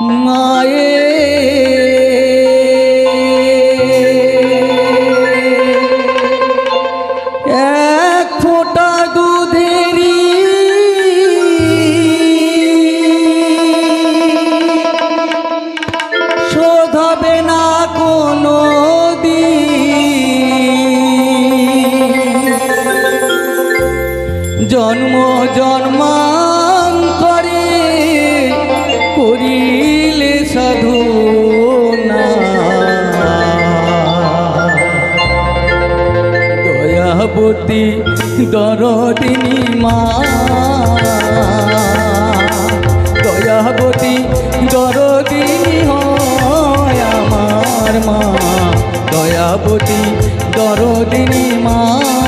মায়ে। এক ফোঁটা দুধেরি শোধ হবে না কোনো জন্ম জন্মান্তরে দয়াবতী দরদিনী মা। দয়াবতী দরদিনী হয় আমার মা। দয়াবতী দরদিনী মা।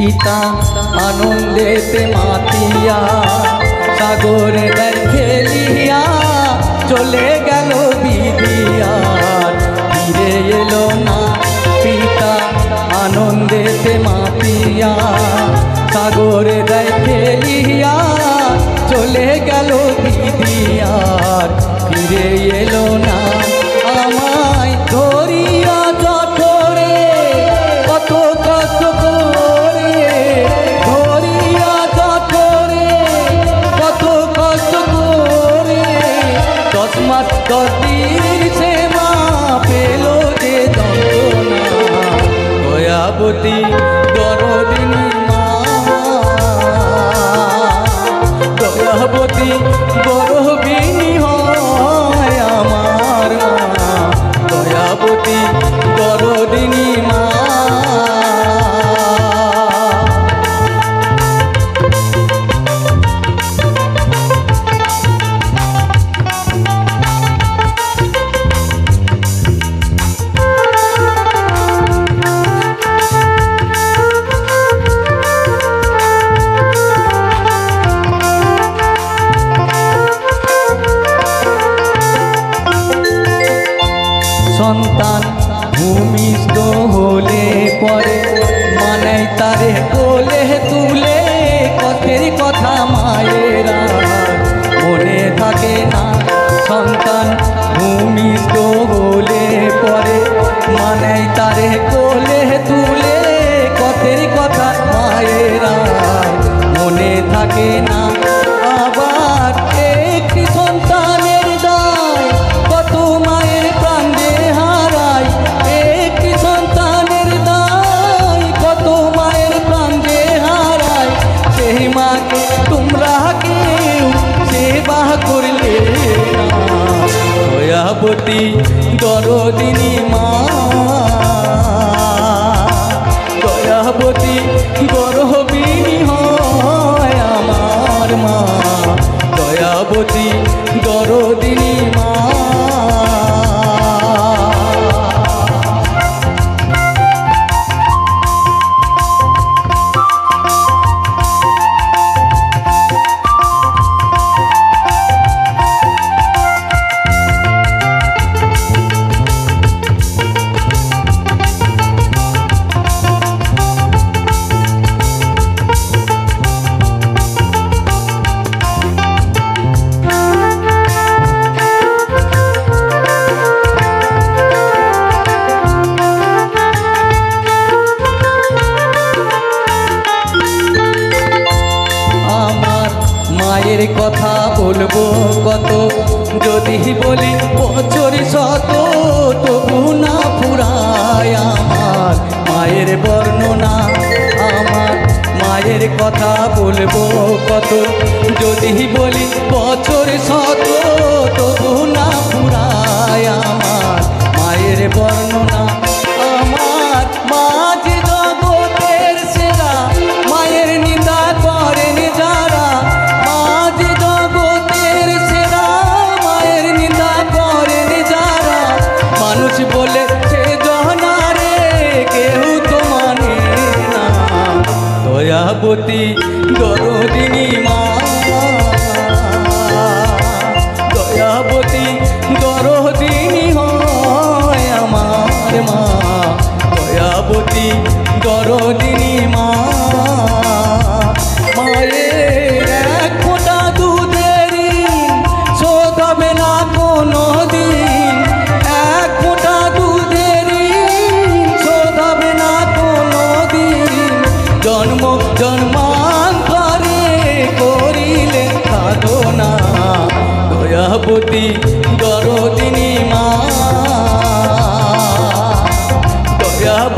পিতা আনন্দেতে মাতিয়া, সাগরে খেলিয়া চলে গেল বিধিয়া। ফিরে এলো না পিতা আনন্দেতে মাতিয়া, সাগরে খেলিয়া দিন সে মা পেল যে যন্ত্রণা দয়াবতী দরদিনী মা। দয়াবতী কোলে তুলে কথের কথা মায়েরা। মনে থাকে না সন্তান ভূমিষ্ঠ হলে পরে মানে তারে কোলে তুলে কথের কথা মায়েরা। মনে থাকে না দরদিনী মা মায়ের কথা বলব কত? যদি বলি বছর শত, তবু না ফুরায় আমার মায়ের বর্ণনা। আমার মায়ের কথা বলব কত? যদি বলি বছর শত, তবু না ফুরায় আমার মায়ের বর্ণনা। দয়াবতী দরদিনী মা। দরদিনী মা। দয়াবতী